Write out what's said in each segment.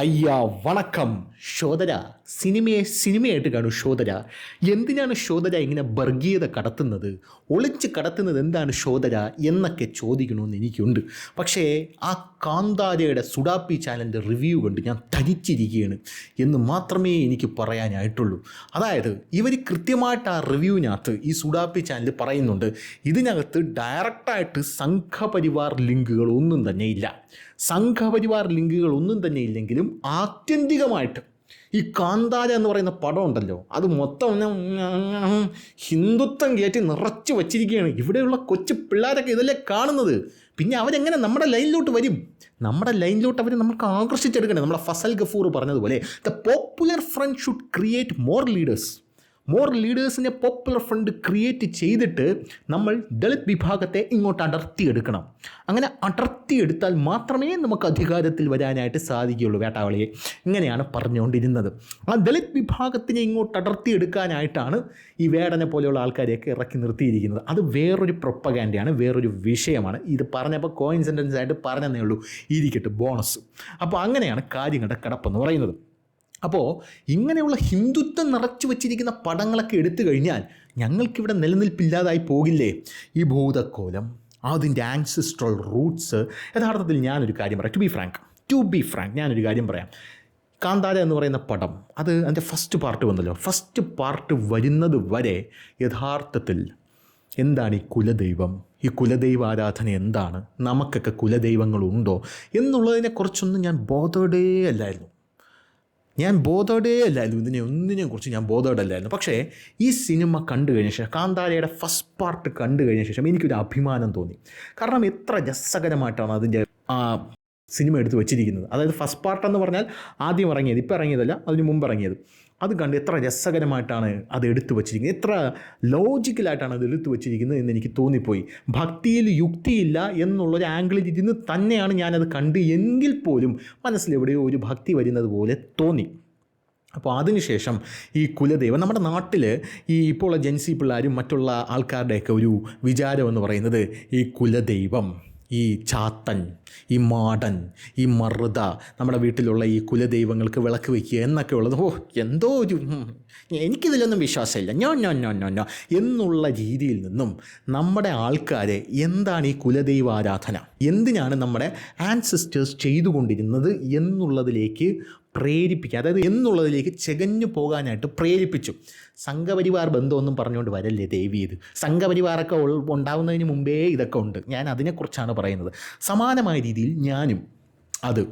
അയ്യാ വണക്കം. ശോധര സിനിമയെ സിനിമയായിട്ട് കാണൂ ശോധര എന്തിനാണ് ശോധര ഇങ്ങനെ വർഗീയത കടത്തുന്നത്? ഒളിച്ച് കടത്തുന്നത് എന്താണ് ശോധര എന്നൊക്കെ ചോദിക്കണമെന്ന് എനിക്കുണ്ട്. പക്ഷേ ആ കാന്താരയുടെ സുഡാപ്പി ചാനലിന്റെ റിവ്യൂ കൊണ്ട് ഞാൻ തനിച്ചിരിക്കുകയാണ് എന്ന് മാത്രമേ എനിക്ക് പറയാനായിട്ടുള്ളൂ. അതായത് ഇവർ കൃത്യമായിട്ട് ആ റിവ്യൂവിനകത്ത് ഈ സുഡാപ്പി ചാനൽ പറയുന്നുണ്ട് ഇതിനകത്ത് ഡയറക്റ്റായിട്ട് സംഘപരിവാർ ലിങ്കുകൾ ഒന്നും തന്നെ ഇല്ല. സംഘപരിവാർ ലിങ്കുകൾ ഒന്നും തന്നെ ഇല്ലെങ്കിലും ആത്യന്തികമായിട്ട് ഈ കാന്താര എന്ന് പറയുന്ന പടം ഉണ്ടല്ലോ അത് മൊത്തം ഹിന്ദുത്വം കയറ്റി നിറച്ചു വച്ചിരിക്കുകയാണ്. ഇവിടെയുള്ള കൊച്ചു പിള്ളേരൊക്കെ ഇതല്ലേ കാണുന്നത്. പിന്നെ അവരെങ്ങനെ നമ്മുടെ ലൈനിലോട്ട് വരും? നമ്മുടെ ലൈനിലോട്ട് അവർ നമുക്ക് ആകർഷിച്ചെടുക്കണേ നമ്മുടെ ഫസൽ ഗഫൂർ പറഞ്ഞതുപോലെ the Popular Front should create more leaders more ലീഡേഴ്സിനെ popular front create ചെയ്തിട്ട് നമ്മൾ ദളിത് വിഭാഗത്തെ ഇങ്ങോട്ട് അടർത്തിയെടുക്കണം. അങ്ങനെ അടർത്തിയെടുത്താൽ മാത്രമേ നമുക്ക് അധികാരത്തിൽ വരാനായിട്ട് സാധിക്കുകയുള്ളൂ വേട്ടാവളിയെ. ഇങ്ങനെയാണ് പറഞ്ഞുകൊണ്ടിരുന്നത്. ആ ദളിത് വിഭാഗത്തിനെ ഇങ്ങോട്ട് അടർത്തിയെടുക്കാനായിട്ടാണ് ഈ വേടനെ പോലെയുള്ള ആൾക്കാരെയൊക്കെ ഇറക്കി നിർത്തിയിരിക്കുന്നത്. അത് വേറൊരു പ്രൊപ്പഗാൻഡയാണ് വേറൊരു വിഷയമാണ്. ഇത് പറഞ്ഞപ്പോൾ കോയിൻസിഡൻസ് ആയിട്ട് പറഞ്ഞതേ ഉള്ളൂ. ഇരിക്കട്ടെ ബോണസ് അപ്പോൾ അങ്ങനെയാണ് കാര്യങ്ങളുടെ കിടപ്പെന്ന് പറയുന്നത്. അപ്പോൾ ഇങ്ങനെയുള്ള ഹിന്ദുത്വം നിറച്ചു വച്ചിരിക്കുന്ന പടങ്ങളൊക്കെ എടുത്തു കഴിഞ്ഞാൽ ഞങ്ങൾക്കിവിടെ നിലനിൽപ്പില്ലാതായി പോകില്ലേ? ഈ ഭൂതക്കോലം അതിന്റെ ആൻസിസ്ട്രൽ റൂട്ട്സ് യഥാർത്ഥത്തിൽ ഞാനൊരു കാര്യം പറയാം. To be frank to be frank ഞാനൊരു കാര്യം പറയാം. കാന്താര എന്ന് പറയുന്ന പടം അത് അതിന്റെ ഫസ്റ്റ് പാർട്ട് വന്നല്ലോ. ഫസ്റ്റ് പാർട്ട് വരുന്നത് വരെ യഥാർത്ഥത്തിൽ എന്താണ് ഈ കുലദൈവം? ഈ കുലദൈവ ആരാധന എന്താണ്? നമുക്കൊക്കെ കുലദൈവങ്ങളുണ്ടോ? എന്നുള്ളതിനെക്കുറിച്ചൊന്നും ഞാൻ ബോധോടേ അല്ലായിരുന്നു. ഞാൻ ബോധോടേ അല്ലായിരുന്നു. ഇതിനെ ഒന്നിനെയും കുറിച്ച് ഞാൻ ബോധോടല്ലായിരുന്നു പക്ഷേ ഈ സിനിമ കണ്ടു കഴിഞ്ഞ ശേഷം കാന്താരയുടെ ഫസ്റ്റ് പാർട്ട് കണ്ടു കഴിഞ്ഞ ശേഷം എനിക്കൊരു അഭിമാനം തോന്നി. കാരണം എത്ര രസകരമായിട്ടാണ് അതിന്റെ സിനിമ എടുത്ത് വെച്ചിരിക്കുന്നത്. അതായത് ഫസ്റ്റ് പാർട്ട് എന്ന് പറഞ്ഞാൽ ആദ്യം ഇറങ്ങിയത് ഇപ്പോൾ ഇറങ്ങിയതല്ല അതിന് മുമ്പ് ഇറങ്ങിയത്. അത് കണ്ട് എത്ര രസകരമായിട്ടാണ് അത് എടുത്തു വച്ചിരിക്കുന്നത്. എത്ര ലോജിക്കലായിട്ടാണ് അത് എടുത്തു വച്ചിരിക്കുന്നത് എന്ന് എനിക്ക് തോന്നിപ്പോയി. ഭക്തിയിൽ യുക്തിയില്ല എന്നുള്ളൊരു ആംഗിളിൽ ഇരുന്ന് തന്നെയാണ് ഞാനത് കണ്ട് എങ്കിൽ പോലും മനസ്സിലെവിടെയോ ഒരു ഭക്തി വരുന്നത് പോലെ തോന്നി. അപ്പോൾ അതിനുശേഷം ഈ കുലദൈവം നമ്മുടെ നാട്ടിൽ ഈ ഇപ്പോൾ ജെൻസി പിള്ളേരും മറ്റുള്ള ആൾക്കാരുടെയൊക്കെ ഒരു വിചാരം എന്ന് പറയുന്നത് ഈ കുലദൈവം. ഈ ചാത്തൻ ഈ മാടൻ ഈ മറുത നമ്മുടെ വീട്ടിലുള്ള ഈ കുലദൈവങ്ങൾക്ക് വിളക്ക് വയ്ക്കുക എന്നൊക്കെ ഉള്ളത്. ഓ എന്തോ ഒരു എനിക്കിതിലൊന്നും വിശ്വാസമില്ല. ഞോ ഞോ ഞോ ഞോ ഞോ. എന്നുള്ള രീതിയിൽ നിന്നും നമ്മുടെ ആൾക്കാരെ എന്താണ് ഈ കുലദൈവ ആരാധന? എന്തിനാണ് നമ്മുടെ ആൻസിസ്റ്റേഴ്സ് ചെയ്തുകൊണ്ടിരുന്നത് എന്നുള്ളതിലേക്ക് പ്രേരിപ്പിക്കുക. അതായത് എന്നുള്ളതിലേക്ക് ചെകഞ്ഞു പോകാനായിട്ട് പ്രേരിപ്പിച്ചു. സംഘപരിവാർ ബന്ധമൊന്നും പറഞ്ഞുകൊണ്ട് വരല്ലേ ദേവി ഇത്? സംഘപരിവാറൊക്കെ ഉണ്ടാവുന്നതിന് മുമ്പേ ഇതൊക്കെ ഉണ്ട്. ഞാൻ അതിനെക്കുറിച്ചാണ് പറയുന്നത്. സമാനമായ രീതിയിൽ ഞാനും അത്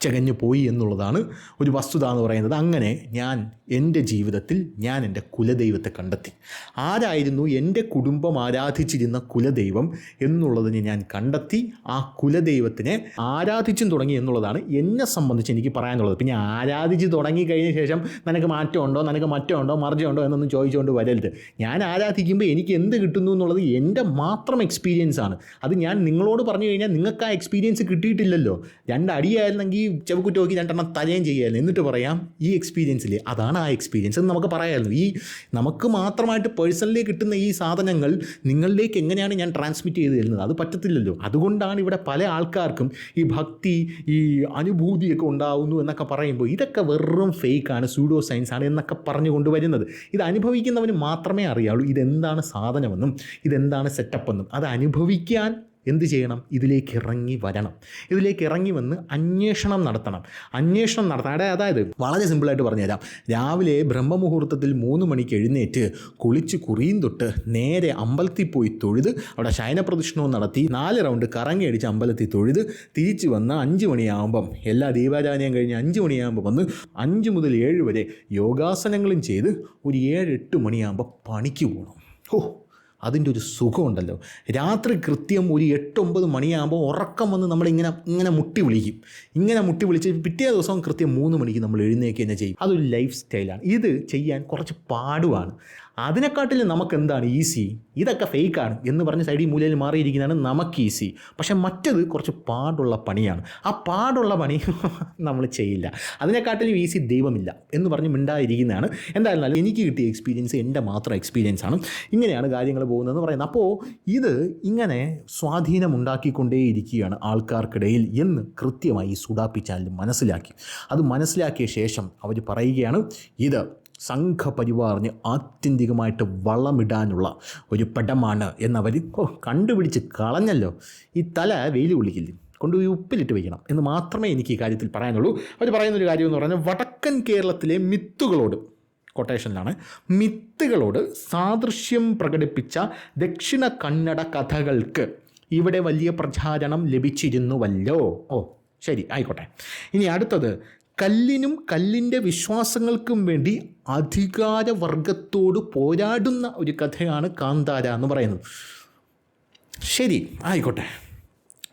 ചകഞ്ഞു പോയി എന്നുള്ളതാണ് ഒരു വസ്തുത എന്ന് പറയുന്നത്. അങ്ങനെ ഞാൻ എന്റെ ജീവിതത്തിൽ ഞാൻ എന്റെ കുലദൈവത്തെ കണ്ടെത്തി. ആരായിരുന്നു എന്റെ കുടുംബം ആരാധിച്ചിരുന്ന കുലദൈവം എന്നുള്ളതിനെ ഞാൻ കണ്ടെത്തി. ആ കുലദൈവത്തിനെ ആരാധിച്ചും തുടങ്ങി എന്നുള്ളതാണ് എന്നെ സംബന്ധിച്ച് എനിക്ക് പറയാനുള്ളത്. പിന്നെ ആരാധിച്ച് തുടങ്ങി കഴിഞ്ഞ ശേഷം നിനക്ക് മാറ്റമുണ്ടോ നിനക്ക് മറ്റമുണ്ടോ മർജമുണ്ടോ എന്നൊന്നും ചോദിച്ചുകൊണ്ട് വരരുത്. ഞാൻ ആരാധിക്കുമ്പോൾ എനിക്ക് എന്ത് കിട്ടുന്നു എന്നുള്ളത് എന്റെ മാത്രം എക്സ്പീരിയൻസ് ആണ്. അത് ഞാൻ നിങ്ങളോട് പറഞ്ഞു കഴിഞ്ഞാൽ നിങ്ങൾക്ക് ആ എക്സ്പീരിയൻസ് കിട്ടിയിട്ടില്ലല്ലോ. രണ്ടടിയായിരുന്നെങ്കിൽ ചെവക്കുറ്റി നോക്കി രണ്ടെണ്ണം തലയും ചെയ്യായിരുന്നു. എന്നിട്ട് പറയാം ഈ എക്സ്പീരിയൻസിൽ അതാണ് ആ എക്സ്പീരിയൻസ് എന്ന് നമുക്ക് പറയാമായിരുന്നു. ഈ നമുക്ക് മാത്രമായിട്ട് പേഴ്സണലി കിട്ടുന്ന ഈ സാധനങ്ങൾ നിങ്ങളിലേക്ക് എങ്ങനെയാണ് ഞാൻ ട്രാൻസ്മിറ്റ് ചെയ്ത് തരുന്നത്? അത് പറ്റത്തില്ലല്ലോ. അതുകൊണ്ടാണ് ഇവിടെ പല ആൾക്കാർക്കും ഈ ഭക്തി ഈ അനുഭൂതിയൊക്കെ ഉണ്ടാവുന്നു എന്നൊക്കെ പറയുമ്പോൾ ഇതൊക്കെ വെറും ഫേക്കാണ് സൂഡോ സയൻസ് ആണ് എന്നൊക്കെ പറഞ്ഞു കൊണ്ടുവരുന്നത് ഇത് അനുഭവിക്കുന്നവന് മാത്രമേ അറിയാവുള്ളൂ ഇതെന്താണ് സാധനമെന്നും ഇതെന്താണ് സെറ്റപ്പ് എന്നും. അത് അനുഭവിക്കാൻ എന്ത് ചെയ്യണം? ഇതിലേക്ക് ഇറങ്ങി വരണം. ഇതിലേക്ക് ഇറങ്ങി വന്ന് അന്വേഷണം നടത്തണം. അന്വേഷണം നടത്തണം. അതായത് അതായത് വളരെ സിമ്പിളായിട്ട് പറഞ്ഞുതരാം. രാവിലെ ബ്രഹ്മമുഹൂർത്തത്തിൽ മൂന്ന് മണിക്ക് എഴുന്നേറ്റ് കുളിച്ച് കുറിയും തൊട്ട് നേരെ അമ്പലത്തിൽ പോയി തൊഴുത് അവിടെ ശയനപ്രദക്ഷിണവും നടത്തി നാല് റൗണ്ട് കറങ്ങി അടിച്ച് അമ്പലത്തിൽ തൊഴുത് തിരിച്ചു വന്ന് അഞ്ച് മണിയാകുമ്പം എല്ലാ ദീപാരാധനയും കഴിഞ്ഞ് അഞ്ച് മണിയാകുമ്പോൾ വന്ന് അഞ്ച് മുതൽ ഏഴ് വരെ യോഗാസനങ്ങളും ചെയ്ത് ഒരു ഏഴ് എട്ട് മണിയാകുമ്പോൾ പണിക്ക് പോകണം ഓ അതിന്റെ ഒരു സുഖമുണ്ടല്ലോ. രാത്രി കൃത്യം ഒരു എട്ടൊമ്പത് മണിയാകുമ്പോൾ ഉറക്കം വന്ന് നമ്മളിങ്ങനെ ഇങ്ങനെ മുട്ടി വിളിക്കും. ഇങ്ങനെ മുട്ടി വിളിച്ച് പിറ്റേ ദിവസം കൃത്യം മൂന്ന് മണിക്ക് നമ്മൾ എഴുന്നേൽക്കുക തന്നെ ചെയ്യും. അതൊരു ലൈഫ് സ്റ്റൈലാണ് ഇത് ചെയ്യാൻ കുറച്ച് പാടുമാണ് അതിനെക്കാട്ടിലും നമുക്ക് എന്താണ് ഈസി ഇതൊക്കെ ഫേക്കാണ് എന്ന് പറഞ്ഞ് സൈഡിൽ മൂലയിൽ മാറിയിരിക്കുന്നതാണ് നമുക്ക് ഈസി പക്ഷെ മറ്റത് കുറച്ച് പാടുള്ള പണിയാണ്. ആ പാടുള്ള പണി നമ്മൾ ചെയ്യില്ല. അതിനെക്കാട്ടിലും ഈസി ദൈവമില്ല എന്ന് പറഞ്ഞ് മിണ്ടാതിരിക്കുന്നതാണ്. എന്തായിരുന്നാലും എനിക്ക് കിട്ടിയ എക്സ്പീരിയൻസ് എന്റെ മാത്രം എക്സ്പീരിയൻസ് ആണ്. ഇങ്ങനെയാണ് കാര്യങ്ങൾ പോകുന്നതെന്ന് പറയുന്നത്. അപ്പോൾ ഇത് ഇങ്ങനെ സ്വാധീനം ഉണ്ടാക്കിക്കൊണ്ടേയിരിക്കുകയാണ് ആൾക്കാർക്കിടയിൽ എന്ന് കൃത്യമായി സുഡാപ്പി മനസ്സിലാക്കി. അത് മനസ്സിലാക്കിയ ശേഷം അവർ പറയുകയാണ് ഇത് സംഘപരിവാറിന് ആത്യന്തികമായിട്ട് വളമിടാനുള്ള ഒരു പടമാണ് എന്നവർ ഓ കണ്ടുപിടിച്ച് കളഞ്ഞല്ലോ. ഈ തല വെയിൽ കൊള്ളിക്കില്ല? കൊണ്ടുപോയി ഉപ്പിലിട്ട് വയ്ക്കണം എന്ന് മാത്രമേ എനിക്ക് ഈ കാര്യത്തിൽ പറയാനുള്ളൂ. അവർ പറയുന്നൊരു കാര്യം എന്ന് പറഞ്ഞാൽ വടക്കൻ കേരളത്തിലെ മിത്തുകളോട് കൊട്ടേഷനിലാണ് മിത്തുകളോട് സാദൃശ്യം പ്രകടിപ്പിച്ച ദക്ഷിണ കന്നഡ കഥകൾക്ക് ഇവിടെ വലിയ പ്രചാരണം ലഭിച്ചിരുന്നുവല്ലോ. ഓ ശരി ആയിക്കോട്ടെ. ഇനി അടുത്തത് കല്ലിനും കല്ലിന്റെ വിശ്വാസങ്ങൾക്കും വേണ്ടി അധികാരവർഗത്തോട് പോരാടുന്ന ഒരു കഥയാണ് കാന്താര എന്ന് പറയുന്നത്. ശരി ആയിക്കോട്ടെ.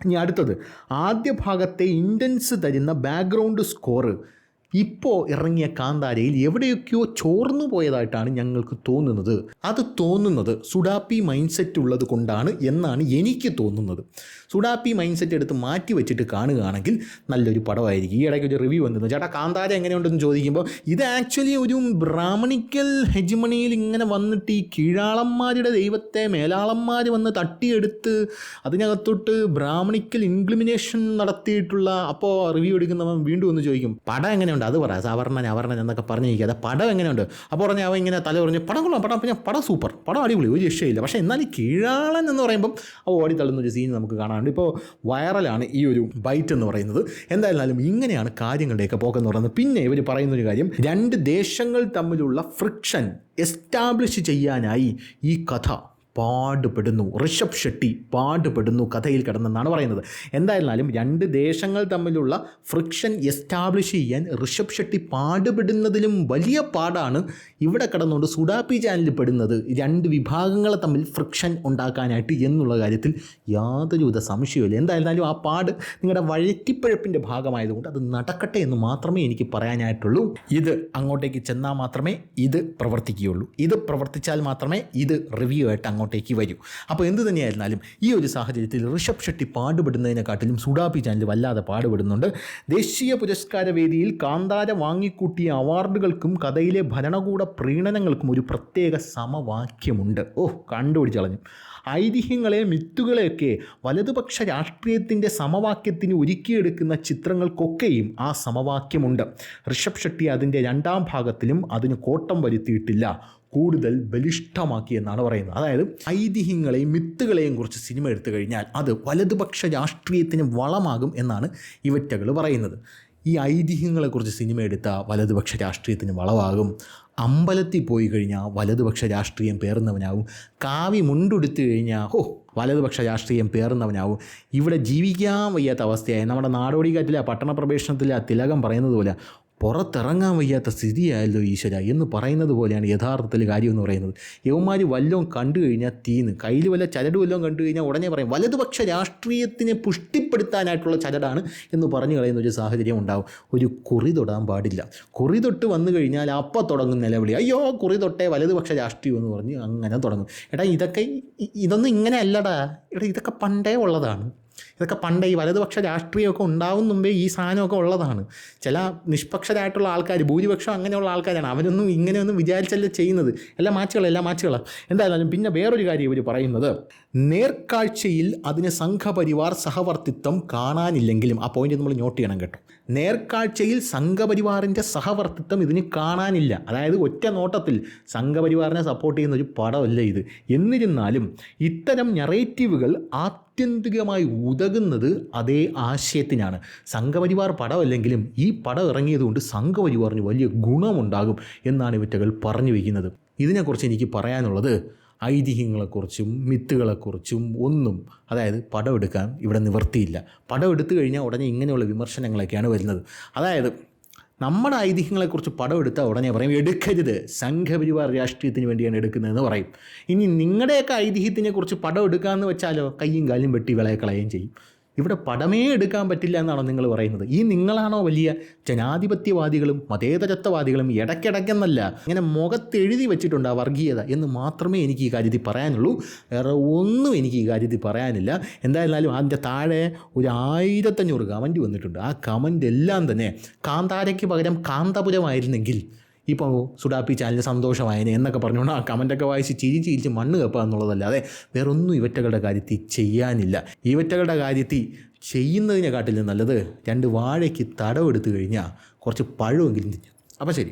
ഇനി അടുത്തത്. ആദ്യ ഭാഗത്തെ ഇന്റൻസ് തരുന്ന ബാക്ക്ഗ്രൗണ്ട് സ്കോറ് ഇപ്പോൾ ഇറങ്ങിയ കാന്താരയിൽ എവിടെയൊക്കെയോ ചോർന്നു പോയതായിട്ടാണ് ഞങ്ങൾക്ക് തോന്നുന്നത്. അത് തോന്നുന്നത് സുഡാപ്പി മൈൻഡ് സെറ്റ് ഉള്ളത് കൊണ്ടാണ് എന്നാണ് എനിക്ക് തോന്നുന്നത്. സുഡാപ്പി മൈൻഡ് സെറ്റ് എടുത്ത് മാറ്റി വെച്ചിട്ട് കാണുകയാണെങ്കിൽ നല്ലൊരു പടമായിരിക്കും. ഈ ഇടയ്ക്ക് ഒരു റിവ്യൂ വന്നിരുന്നു. ചേട്ടാ കാന്താര എങ്ങനെയുണ്ടെന്ന് ചോദിക്കുമ്പോൾ ഇത് ആക്ച്വലി ഒരു ബ്രാഹ്മണിക്കൽ ഹെജ്മണിയിൽ ഇങ്ങനെ വന്നിട്ട് ഈ കീഴാളന്മാരുടെ ദൈവത്തെ മേലാളന്മാർ വന്ന് തട്ടിയെടുത്ത് അതിനകത്തോട്ട് ബ്രാഹ്മണിക്കൽ ഇൻക്ലിമിനേഷൻ നടത്തിയിട്ടുള്ള അപ്പോൾ റിവ്യൂ എടുക്കുന്നവൻ വീണ്ടും ഒന്ന് ചോദിക്കും പടം എങ്ങനെയുണ്ട്? അത് പറ സവർണൻ അവർണൻ എന്നൊക്കെ പറഞ്ഞിരിക്കാതെ പടം എങ്ങനെയുണ്ട്? അപ്പോൾ പറഞ്ഞാൽ അവൻ ഇങ്ങനെ തല പറഞ്ഞു പടം കൊള്ളാം പടം പിന്നെ പടം സൂപ്പർ പടം അടിപൊളി ഒരു രക്ഷയില്ല. പക്ഷേ എന്നാലും കീഴാളൻ എന്ന് പറയുമ്പം അവ ഓടി തള്ളുന്ന ഒരു സീൻ നമുക്ക് കാണാനുണ്ട്. ഇപ്പോൾ വൈറലാണ് ഈ ഒരു ബൈറ്റ് എന്ന് പറയുന്നത്. എന്തായിരുന്നാലും ഇങ്ങനെയാണ് കാര്യങ്ങളുടെയൊക്കെ പോക്കെന്ന് പറയുന്നത്. പിന്നെ ഇവർ പറയുന്നൊരു കാര്യം രണ്ട് ദേശങ്ങൾ തമ്മിലുള്ള ഫ്രിക്ഷൻ എസ്റ്റാബ്ലിഷ് ചെയ്യാനായി ഈ കഥ പാടുപെടുന്നു. ഋഷഭ് ഷെട്ടി പാടുപെടുന്നു കഥയിൽ കിടന്നെന്നാണ് പറയുന്നത്. എന്തായിരുന്നാലും രണ്ട് ദേശങ്ങൾ തമ്മിലുള്ള ഫ്രിക്ഷൻ എസ്റ്റാബ്ലിഷ് ചെയ്യാൻ ഋഷഭ് ഷെട്ടി പാടുപെടുന്നതിലും വലിയ പാടാണ് ഇവിടെ കിടന്നുകൊണ്ട് സുഡാപ്പി ചാനലിൽ പെടുന്നത്. രണ്ട് വിഭാഗങ്ങളെ തമ്മിൽ ഫ്രിക്ഷൻ ഉണ്ടാക്കാനായിട്ട് എന്നുള്ള കാര്യത്തിൽ യാതൊരുവിധ സംശയമില്ല എന്തായിരുന്നാലും ആ പാട് നിങ്ങളുടെ വഴറ്റിപ്പഴപ്പിന്റെ ഭാഗമായതുകൊണ്ട് അത് നടക്കട്ടെ എന്ന് മാത്രമേ എനിക്ക് പറയാനായിട്ടുള്ളൂ. ഇത് അങ്ങോട്ടേക്ക് ചെന്നാൽ മാത്രമേ ഇത് പ്രവർത്തിക്കുകയുള്ളൂ. ഇത് പ്രവർത്തിച്ചാൽ മാത്രമേ ഇത് റിവ്യൂ ആയിട്ട് അങ്ങോട്ടേക്ക് വരൂ. അപ്പോൾ എന്ത് തന്നെയായിരുന്നാലും ഈ ഒരു സാഹചര്യത്തിൽ ഋഷഭ് ഷെട്ടി പാടുപെടുന്നതിനെക്കാട്ടിലും സുഡാപ്പി ചാനൽ വല്ലാതെ പാടുപെടുന്നുണ്ട്. ദേശീയ പുരസ്കാര വേദിയിൽ കാന്താര വാങ്ങിക്കൂട്ടിയ അവാർഡുകൾക്കും കഥയിലെ ഭരണകൂട പ്രീണനങ്ങൾക്കും ഒരു പ്രത്യേക സമവാക്യമുണ്ട്. ഓ കണ്ടുപിടിച്ചളഞ്ഞു ഐതിഹ്യങ്ങളെ മിത്തുകളെയൊക്കെ വലതുപക്ഷ രാഷ്ട്രീയത്തിന്റെ സമവാക്യത്തിന് ഒരുക്കിയെടുക്കുന്ന ചിത്രങ്ങൾക്കൊക്കെയും ആ സമവാക്യമുണ്ട്. ഋഷഭ് ഷെട്ടി അതിന്റെ രണ്ടാം ഭാഗത്തിലും അതിന് കോട്ടം വരുത്തിയിട്ടില്ല. കൂടുതൽ ബലിഷ്ഠമാക്കി എന്നാണ് പറയുന്നത്. അതായത് ഐതിഹ്യങ്ങളെയും മിത്തുകളെയും കുറിച്ച് സിനിമ എടുത്തു കഴിഞ്ഞാൽ അത് വലതുപക്ഷ രാഷ്ട്രീയത്തിന് വളമാകും എന്നാണ് ഇവറ്റകൾ പറയുന്നത്. ഈ ഐതിഹ്യങ്ങളെക്കുറിച്ച് സിനിമ എടുത്ത വലതുപക്ഷ രാഷ്ട്രീയത്തിന് വളവാകും. അമ്പലത്തിൽ പോയി കഴിഞ്ഞാൽ വലതുപക്ഷ രാഷ്ട്രീയം പേറുന്നവനാവും. കാവി മുണ്ടുടുത്ത് കഴിഞ്ഞാൽ ഹോ വലതുപക്ഷ രാഷ്ട്രീയം പേറുന്നവനാവും. ഇവിടെ ജീവിക്കാൻ വയ്യാത്ത അവസ്ഥയായി. നമ്മുടെ നാടോടിക്കാറ്റിലെ പട്ടണ പ്രവേശനത്തിലെ തിലകം പറയുന്നത് പോലെ പുറത്തിറങ്ങാൻ വയ്യാത്ത സ്ഥിതിയായല്ലോ ഈശ്വര എന്ന് പറയുന്നത് പോലെയാണ് യഥാർത്ഥത്തിൽ കാര്യം എന്ന് പറയുന്നത്. യവന്മാർ വല്ലതും കണ്ടു കഴിഞ്ഞാൽ തീന്ന്. കയ്യിൽ വല്ല ചരട് വല്ലതും കണ്ടു കഴിഞ്ഞാൽ ഉടനെ പറയും വലതുപക്ഷ രാഷ്ട്രീയത്തിനെ പുഷ്ടിപ്പെടുത്താനായിട്ടുള്ള ചരടാണ് എന്ന് പറഞ്ഞു കളയുന്ന ഒരു സാഹചര്യം ഉണ്ടാവും. ഒരു കുറി തൊടാൻ പാടില്ല. കുറി തൊട്ട് വന്നു കഴിഞ്ഞാൽ അപ്പം തുടങ്ങും നിലവിളി. അയ്യോ കുറി തൊട്ടേ വലതുപക്ഷ രാഷ്ട്രീയം എന്ന് പറഞ്ഞ് അങ്ങനെ തുടങ്ങും. എടാ ഇതൊക്കെ ഇതൊന്നും ഇങ്ങനെ അല്ലടാ എടാ ഇതൊക്കെ പണ്ടേ ഉള്ളതാണ്. ഇതൊക്കെ പണ്ട് ഈ വലതുപക്ഷ രാഷ്ട്രീയമൊക്കെ ഉണ്ടാവും മുമ്പേ ഈ സാധനമൊക്കെ ഉള്ളതാണ്. ചില നിഷ്പക്ഷരായിട്ടുള്ള ആൾക്കാർ ഭൂരിപക്ഷം അങ്ങനെയുള്ള ആൾക്കാരാണ്. അവരൊന്നും ഇങ്ങനെയൊന്നും വിചാരിച്ചല്ല ചെയ്യുന്നത്. എല്ലാ മാച്ചുകളും എല്ലാ മാച്ചുകളാണ് എന്തായാലും പിന്നെ വേറൊരു കാര്യം ഇവർ പറയുന്നത്. നേർക്കാഴ്ചയിൽ അതിന് സംഘപരിവാർ സഹവർത്തിത്വം കാണാനില്ലെങ്കിലും ആ പോയിന്റ് നമ്മൾ നോട്ട് ചെയ്യണം കേട്ടോ. നേർക്കാഴ്ചയിൽ സംഘപരിവാറിന്റെ സഹവർത്തിത്വം ഇതിന് കാണാനില്ല. അതായത് ഒറ്റ നോട്ടത്തിൽ സംഘപരിവാറിനെ സപ്പോർട്ട് ചെയ്യുന്ന ഒരു പടമല്ല ഇത്. എന്നിരുന്നാലും ഇത്തരം നറേറ്റീവുകൾ ആത്യന്തികമായി ഉതകുന്നത് അതേ ആശയത്തിനാണ്. സംഘപരിവാർ പടമല്ലെങ്കിലും ഈ പടം ഇറങ്ങിയതുകൊണ്ട് സംഘപരിവാറിന് വലിയ ഗുണമുണ്ടാകും എന്നാണ് ഇവറ്റകൾ പറഞ്ഞു വയ്ക്കുന്നത് ഇതിനെക്കുറിച്ച് എനിക്ക് പറയാനുള്ളത് ഐതിഹ്യങ്ങളെക്കുറിച്ചും മിത്തുകളെക്കുറിച്ചും ഒന്നും അതായത് പടമെടുക്കാൻ ഇവിടെ നിവർത്തിയില്ല പടം എടുത്തു കഴിഞ്ഞാൽ ഉടനെ ഇങ്ങനെയുള്ള വിമർശനങ്ങളൊക്കെയാണ് വരുന്നത്. അതായത് നമ്മുടെ ഐതിഹ്യങ്ങളെക്കുറിച്ച് പടം എടുത്താൽ ഉടനെ പറയും എടുക്കരുത്. സംഘപരിവാർ രാഷ്ട്രീയത്തിന് വേണ്ടിയാണ് എടുക്കുന്നതെന്ന് പറയും. ഇനി നിങ്ങളുടെയൊക്കെ ഐതിഹ്യത്തിനെക്കുറിച്ച് പടം എടുക്കാമെന്ന് വെച്ചാലോ കയ്യും കാലും വെട്ടി വിളയെ കളയുകയും ചെയ്യും. ഇവിടെ പടമേ എടുക്കാൻ പറ്റില്ല എന്നാണോ നിങ്ങൾ പറയുന്നത്? ഈ നിങ്ങളാണോ വലിയ ജനാധിപത്യവാദികളും മതേതരത്വവാദികളും ഇടയ്ക്കിടയ്ക്കെന്നല്ല ഇങ്ങനെ മുഖത്തെഴുതി വെച്ചിട്ടുണ്ട് ആ വർഗീയത എന്ന് മാത്രമേ എനിക്ക് ഈ കാര്യത്തിൽ പറയാനുള്ളൂ. വേറെ ഒന്നും എനിക്ക് ഈ കാര്യത്തിൽ പറയാനില്ല. എന്തായിരുന്നാലും അതിന്റെ താഴെ ഒരു ആയിരത്തഞ്ഞൂറ് കമന്റ് വന്നിട്ടുണ്ട്. ആ കമന്റ് എല്ലാം തന്നെ കാന്താരയ്ക്ക് പകരം കാന്തപുരമായിരുന്നെങ്കിൽ ഇപ്പോൾ സുഡാപ്പി ചാനൽ സന്തോഷമായനെ എന്നൊക്കെ പറഞ്ഞുകൊണ്ട് ആ കമന്റൊക്കെ വായിച്ച് ചിരി ചിരിച്ച് മണ്ണ് കപ്പുക എന്നുള്ളതല്ലാതെ വേറൊന്നും ഇവറ്റകളുടെ കാര്യത്തിൽ ചെയ്യാനില്ല. ഇവറ്റകളുടെ കാര്യത്തിൽ ചെയ്യുന്നതിനെക്കാട്ടിലും നല്ലത് രണ്ട് വാഴയ്ക്ക് തടവെടുത്തു കഴിഞ്ഞാൽ കുറച്ച് പഴമെങ്കിലും തിന്നു. അപ്പോൾ ശരി.